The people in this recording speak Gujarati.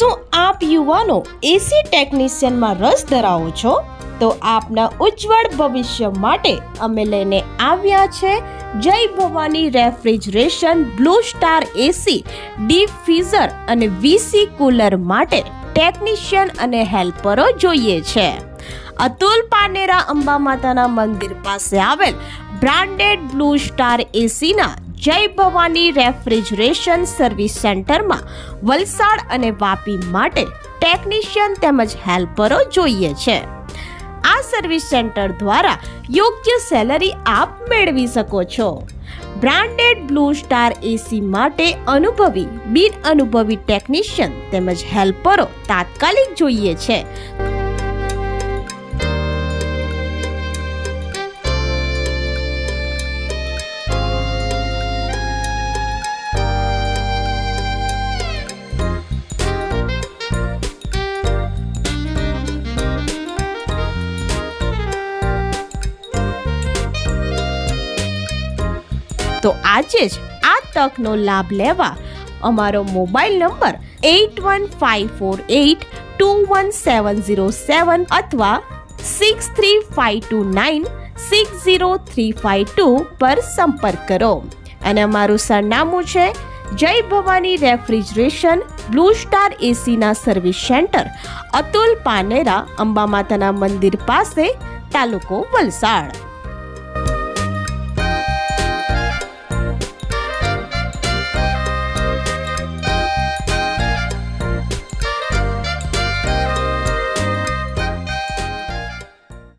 શું આપ યુવાનો એસી ટેકનિશિયનમાં રસ ધરાવો છો? તો આપના ઉજ્જવળ ભવિષ્ય માટે અમે લઈને આવ્યા છે Jay Bhavani refrigeration Blue Star AC, deep freezer અને વીસી કુલર માટે ટેકનિશિયન અને હેલ્પરો જોઈએ છે. અતુલ પાનેરા અંબા માતાના મંદિર પાસે આવેલ બ્રાન્ડેડ બ્લુ સ્ટાર એસીના જય ભવાની રેફ્રિજરેશન સર્વિસ સેન્ટરમાં વલસાડ અને વાપી માટે ટેકનિશિયન તેમજ હેલ્પરો જોઈએ છે. આ સર્વિસ સેન્ટર દ્વારા યોગ્ય સેલરી આપ મેળવી શકો છો. બ્રાન્ડેડ બ્લુ સ્ટાર એસી માટે અનુભવી, બિન અનુભવી ટેકનિશિયન તેમજ હેલ્પરો તાત્કાલિક જોઈએ છે. તો આજે જ આ તકનો લાભ લેવા અમારો mobile number eight one five four eight two one seven zero seven અથવા six three five two nine six zero three five two પર સંપર્ક કરો. અને અમારું સરનામું છે Jay Bhavani refrigeration, blue star એસીના service centre, Atul Panera Amba માતાના મંદિર પાસે, તાલુકો વલસાડ.